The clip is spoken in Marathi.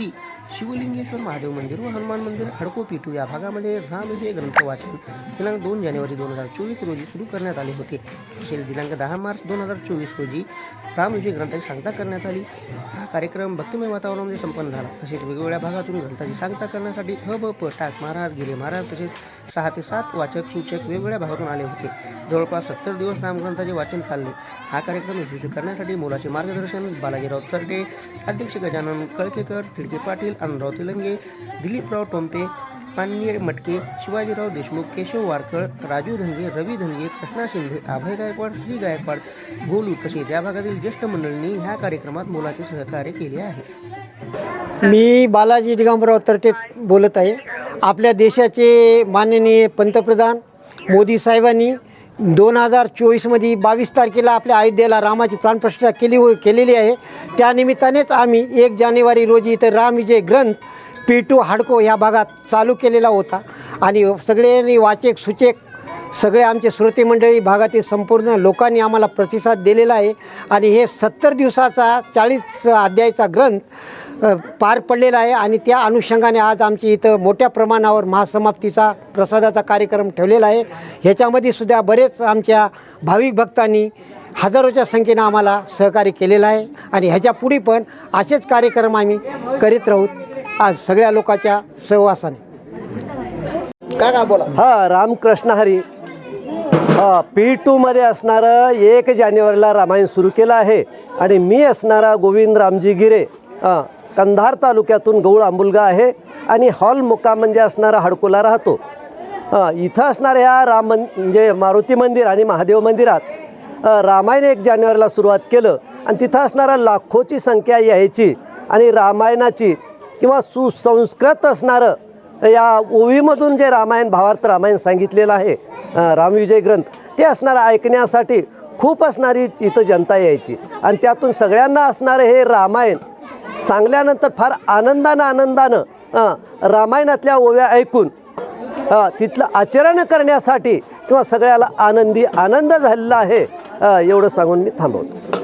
free शिवलिंगेश्वर महादेव मंदिर व हनुमान मंदिर हडको पिटू या भागामध्ये रामविजय ग्रंथ वाचन दिनांक दोन जानेवारी दोन हजार चोवीस रोजी सुरू करण्यात आले होते. तसेच दिनांक दहा मार्च दोन हजार चोवीस रोजी रामविजय ग्रंथाची सांगता करण्यात आली. हा कार्यक्रम भक्तिमय वातावरणामध्ये संपन्न झाला. तसेच वेगवेगळ्या भागातून ग्रंथाची सांगता करण्यासाठी ह ब प टाक महाराज गिरे महाराज तसेच सहा ते सात वाचक सूचक वेगवेगळ्या भागातून आले होते. जवळपास सत्तर दिवस रामग्रंथाचे वाचन चालले. हा कार्यक्रम यशस्वी करण्यासाठी मोलाचे मार्गदर्शन बालाजीराव तरटे अध्यक्ष गजानन कळकेकर थिडके पाटील आनंदराव तिलंगे दिलीपराव टोंपे माननीय मटके शिवाजीराव देशमुख केशव वारकर राजू धनगे रवी धनगे कृष्णा शिंदे अभय गायकवाड श्री गायकवाड गोलू तसेच या भागातील ज्येष्ठ मंडळींनी ह्या कार्यक्रमात मोलाचे सहकार्य केले आहे. मी बालाजी दिगंबराव तरटे बोलत आहे. आपल्या देशाचे माननीय पंतप्रधान मोदी साहेबांनी दोन हजार चोवीसमध्ये बावीस तारखेला आपल्या अयोध्येला रामाची प्राणप्रतिष्ठा केली हो केलेली आहे. त्यानिमित्तानेच आम्ही एक जानेवारी रोजी इथं रामविजय ग्रंथ पी टू हाडको ह्या भागात चालू केलेला होता. आणि सगळ्यांनी वाचक सुचेक सगळे आमचे श्रोते मंडळी भागातील संपूर्ण लोकांनी आम्हाला प्रतिसाद दिलेला आहे. आणि हे सत्तर दिवसाचा चाळीस अध्यायचा ग्रंथ पार पडलेला आहे आणि त्या अनुषंगाने आज आमची इथं मोठ्या प्रमाणावर महासमाप्तीचा प्रसादाचा कार्यक्रम ठेवलेला आहे. ह्याच्यामध्ये सुद्धा बरेच आमच्या भाविक भक्तांनी हजारोच्या संख्येनं आम्हाला सहकार्य केलेलं आहे आणि ह्याच्या पुढे पण असेच कार्यक्रम आम्ही करीत राहू आज सगळ्या लोकांच्या सहवासाने. काय काय बोला? हा रामकृष्ण हरी. हा पी टूमध्ये असणारं एक जानेवारीला रामायण सुरू केलं आहे आणि मी असणारा गोविंद रामजी गिरे. हा, कंधार तालुक्यातून गौळ आंबुलगा आहे आणि हॉल मुक्का म्हणजे असणारा हडकोला राहतो. इथं असणाऱ्या ह्या राम मन म्हणजे मारुती मंदिर आणि महादेव मंदिरात रामायण एक जानेवारीला सुरुवात केलं आणि तिथं असणारा लाखोची संख्या यायची आणि रामायणाची किंवा सुसंस्कृत असणारं या ओवीमधून जे रामायण भावार्थ रामायण सांगितलेलं आहे रामविजय ग्रंथ ते असणारं ऐकण्यासाठी खूप असणारी इथं जनता यायची. आणि त्यातून सगळ्यांना असणारं हे रामायण सांगल्यानंतर फार आनंदानं आनंदानं रामायणातल्या ओव्या ऐकून तिथलं आचरण करण्यासाठी किंवा सगळ्याला आनंदी आनंद झालेला आहे एवढं सांगून मी थांबवतो.